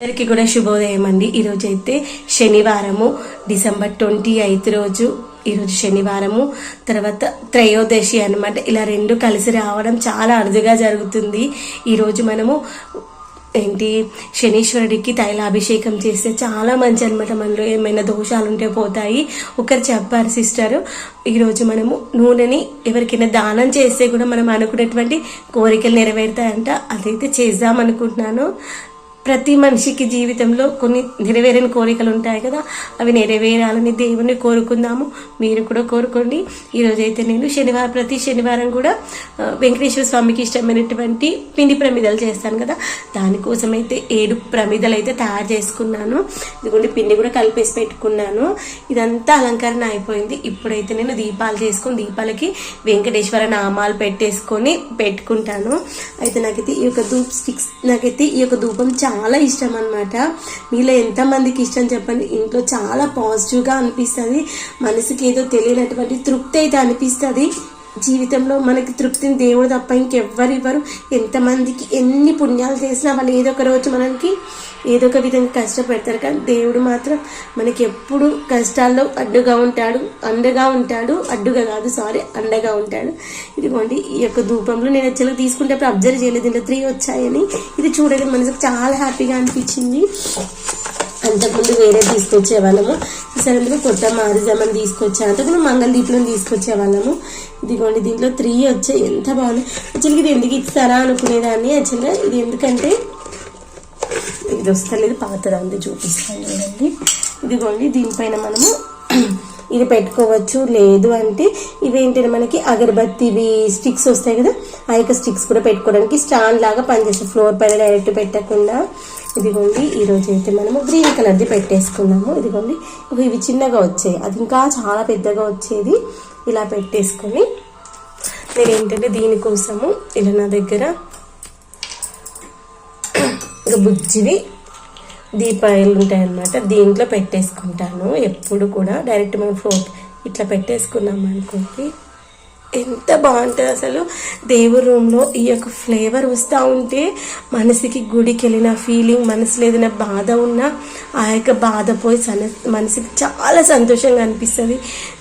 అందరికీ కూడా శుభోదయం అండి. ఈరోజు అయితే శనివారము డిసెంబర్ ట్వంటీ ఎయిత్ రోజు ఈరోజు శనివారము తర్వాత త్రయోదశి అన్నమాట. ఇలా రెండు కలిసి రావడం చాలా అరుదుగా జరుగుతుంది. ఈరోజు మనము ఏంటి శనీశ్వరుడికి తైలాభిషేకం చేస్తే చాలా మంచి అనమాట మనలో ఏమైనా దోషాలు ఉంటే పోతాయి. ఒకరు చెప్పారు సిస్టర్ ఈరోజు మనము నూనెని ఎవరికైనా దానం చేస్తే కూడా మనం అనుకున్నటువంటి కోరికలు నెరవేరుతాయంట. అదైతే చేద్దాం అనుకుంటున్నాను ప్రతి మనిషికి జీవితంలో కొన్ని నెరవేరని కోరికలు ఉంటాయి కదా. అవి నెరవేరాలని దేవుని కోరుకుందాము. మీరు కూడా కోరుకోండి. ఈరోజు అయితే నేను శనివారం ప్రతి శనివారం కూడా వెంకటేశ్వర స్వామికి ఇష్టమైనటువంటి పిండి ప్రమిదలు చేస్తాను కదా. దానికోసం అయితే ఏడు ప్రమిదలు అయితే తయారు చేసుకున్నాను. ఇదిగోండి పిండి కూడా కలిపేసి పెట్టుకున్నాను. ఇదంతా అలంకరణ అయిపోయింది. ఇప్పుడైతే నేను దీపాలు చేసుకుని దీపాలకి వెంకటేశ్వర నామాలు పెట్టేసుకొని పెట్టుకుంటాను. అయితే నాకైతే ఈ యొక్క ధూప్ స్టిక్స్ నాకైతే ఈ యొక్క ధూపం చాలా చాలా ఇష్టం అనమాట మీలో ఎంతమందికి ఇష్టం చెప్పండి. ఇంట్లో చాలా పాజిటివ్గా అనిపిస్తుంది. మనసుకి ఏదో తెలియనటువంటి తృప్తి అయితే అనిపిస్తుంది. జీవితంలో మనకి తృప్తిని దేవుడు తప్ప ఇంకెవ్వరు ఇవ్వరు. ఎంతమందికి ఎన్ని పుణ్యాలు చేసినా వాళ్ళు ఏదో ఒక రోజు మనకి ఏదో ఒక విధంగా కష్టపెడతారు. కానీ దేవుడు మాత్రం మనకి ఎప్పుడు కష్టాల్లో అడ్డుగా ఉంటాడు. అండగా ఉంటాడు. అడ్డుగా కాదు సారీ అండగా ఉంటాడు. ఇదిగోండి ఈ యొక్క ధూపంలో నేను యాక్చువల్గా తీసుకుంటే అబ్జర్వ్ చేయలేదు. దీంట్లో త్రీ వచ్చాయని. ఇది చూడడం మనసుకు చాలా హ్యాపీగా అనిపించింది. అంతకుముందు వేరే తీసుకొచ్చే వాళ్ళము ఈసారి అందులో కొత్త మారిజామని తీసుకొచ్చా అంతకుముందు మంగళ దీపం తీసుకొచ్చే వాళ్ళము ఇదిగోండి దీంట్లో త్రీ వచ్చాయి. ఎంత బాగుంది యాక్చువల్గా ఇది ఎందుకు ఇస్తారా అనుకునేదాన్ని. యాక్చువల్గా ఇది ఎందుకంటే ఇది వస్తలేదు పాతది అంది చూపిస్తాను చూడండి. ఇదిగోండి దీనిపైన మనము ఇది పెట్టుకోవచ్చు. లేదు అంటే ఇవేంటంటే మనకి అగరబత్తివి స్టిక్స్ వస్తాయి కదా ఆ యొక్క స్టిక్స్ కూడా పెట్టుకోవడానికి స్టాండ్ లాగా పనిచేస్తాయి. ఫ్లోర్ పైన డైరెక్ట్ పెట్టకుండా. ఇదిగోండి ఈరోజు అయితే మనము గ్రీన్ కలర్ది పెట్టేసుకున్నాము. ఇదిగోండి ఇగో ఇవి చిన్నగా వచ్చాయి. అది ఇంకా చాలా పెద్దగా వచ్చేది. ఇలా పెట్టేసుకొని నేను ఏంటంటే దీనికోసము ఇలా నా దగ్గర ఒక బుజ్జివి దీపాయలు ఉంటాయన్నమాట. దీంట్లో పెట్టేసుకుంటాను. ఎప్పుడు కూడా డైరెక్ట్ మనం ఫ్లోట్ ఇట్లా పెట్టేసుకున్నాం అనుకోండి ఎంత బాగుంటుంది అసలు దేవుడి రూమ్లో ఈ యొక్క ఫ్లేవర్ వస్తూ ఉంటే మనసుకి గుడికి వెళ్ళిన ఫీలింగ్ మనసులో ఏదైనా బాధ ఉన్నా ఆ యొక్క బాధ పోయి సన మనసుకి చాలా సంతోషంగా అనిపిస్తుంది.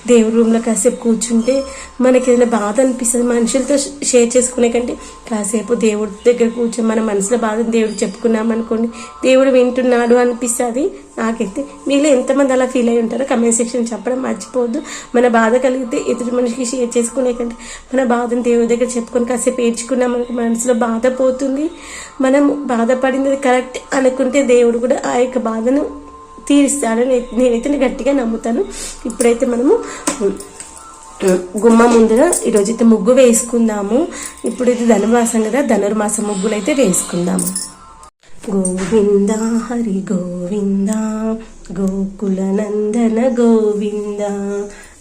దేవుడి రూమ్లో కాసేపు కూర్చుంటే మనకి ఏదైనా బాధ అనిపిస్తుంది. మనుషులతో షేర్ చేసుకునే కంటే కాసేపు దేవుడి దగ్గర కూర్చొని మన మనసులో బాధను దేవుడు చెప్పుకున్నాం అనుకోండి దేవుడు వింటున్నాడు అనిపిస్తుంది. నాకైతే మీలో ఎంతమంది అలా ఫీల్ అయి ఉంటారో కమెంట్ సెక్షన్ చెప్పడం మర్చిపోవద్దు. మన బాధ కలిగితే ఎదుటి మనిషికి షేర్ చేసుకునే ఎందుకంటే మన బాధను దేవుడి దగ్గర చెప్పుకొని కాసేపు ఏడ్చుకున్నా మనకు మనసులో బాధ పోతుంది మనం బాధపడింది కరెక్ట్ అనుకుంటే దేవుడు కూడా ఆ యొక్క బాధను తీరుస్తాడని నేనైతే గట్టిగా నమ్ముతాను. ఇప్పుడైతే మనము గుమ్మ ముందుగా ఈరోజు అయితే ముగ్గు వేసుకుందాము. ఇప్పుడు ఇది ధనుర్మాసం కదా ధనుర్మాసం ముగ్గులు అయితే వేసుకుందాము. గోవింద హరి గోవింద గోకుల నందన గోవింద